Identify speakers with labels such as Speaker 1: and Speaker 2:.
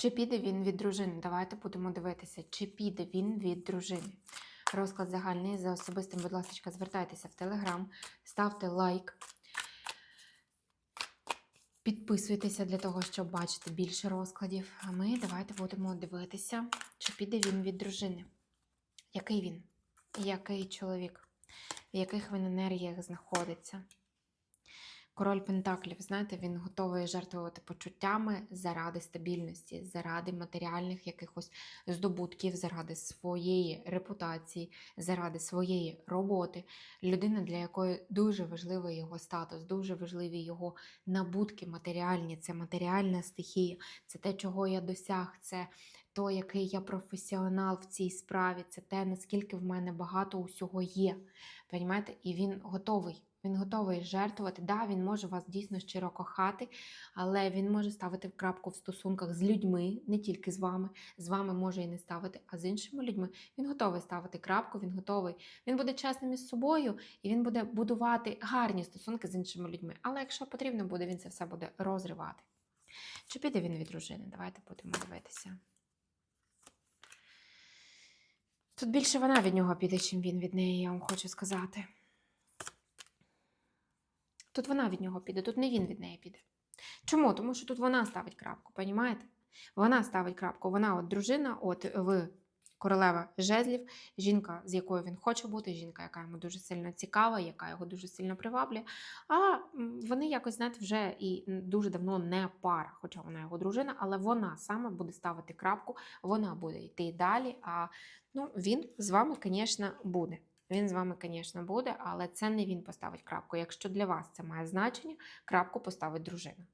Speaker 1: Чи піде він від дружини? Давайте будемо дивитися, чи піде він від дружини. Розклад загальний за особистим, будь ласка, звертайтеся в Телеграм, ставте лайк. Підписуйтеся для того, щоб бачити більше розкладів. А ми давайте будемо дивитися, чи піде він від дружини. Який він? Який чоловік? В яких він енергіях знаходиться? Король Пентаклів, знаєте, він готовий жертвувати почуттями заради стабільності, заради матеріальних якихось здобутків, заради своєї репутації, заради своєї роботи. Людина, для якої дуже важливий його статус, дуже важливі його набутки матеріальні, це матеріальна стихія, це те, чого я досяг, це то, який я професіонал в цій справі, це те, наскільки в мене багато усього є. Понімаєте? І він готовий. Він готовий жертвувати. Да, він може вас дійсно щиро кохати, але він може ставити крапку в стосунках з людьми, не тільки з вами. З вами може і не ставити, а з іншими людьми. Він готовий ставити крапку, він готовий. Він буде чесним із собою і він буде будувати гарні стосунки з іншими людьми. Але якщо потрібно буде, він це все буде розривати. Чи піде він від дружини? Давайте будемо дивитися. Тут більше вона від нього піде, чим він від неї, я вам хочу сказати. Тут вона від нього піде, тут не він від неї піде. Чому? Тому що тут вона ставить крапку, понімаєте? Вона ставить крапку, вона от дружина, от в королева жезлів, жінка, з якою він хоче бути, жінка, яка йому дуже сильно цікава, яка його дуже сильно приваблює. А вони якось, знаєте, вже і дуже давно не пара, хоча вона його дружина, але вона саме буде ставити крапку, вона буде йти далі. А ну, він з вами, звісно, буде. Він з вами, звісно, буде, але це не він поставить крапку. Якщо для вас це має значення, крапку поставить дружина.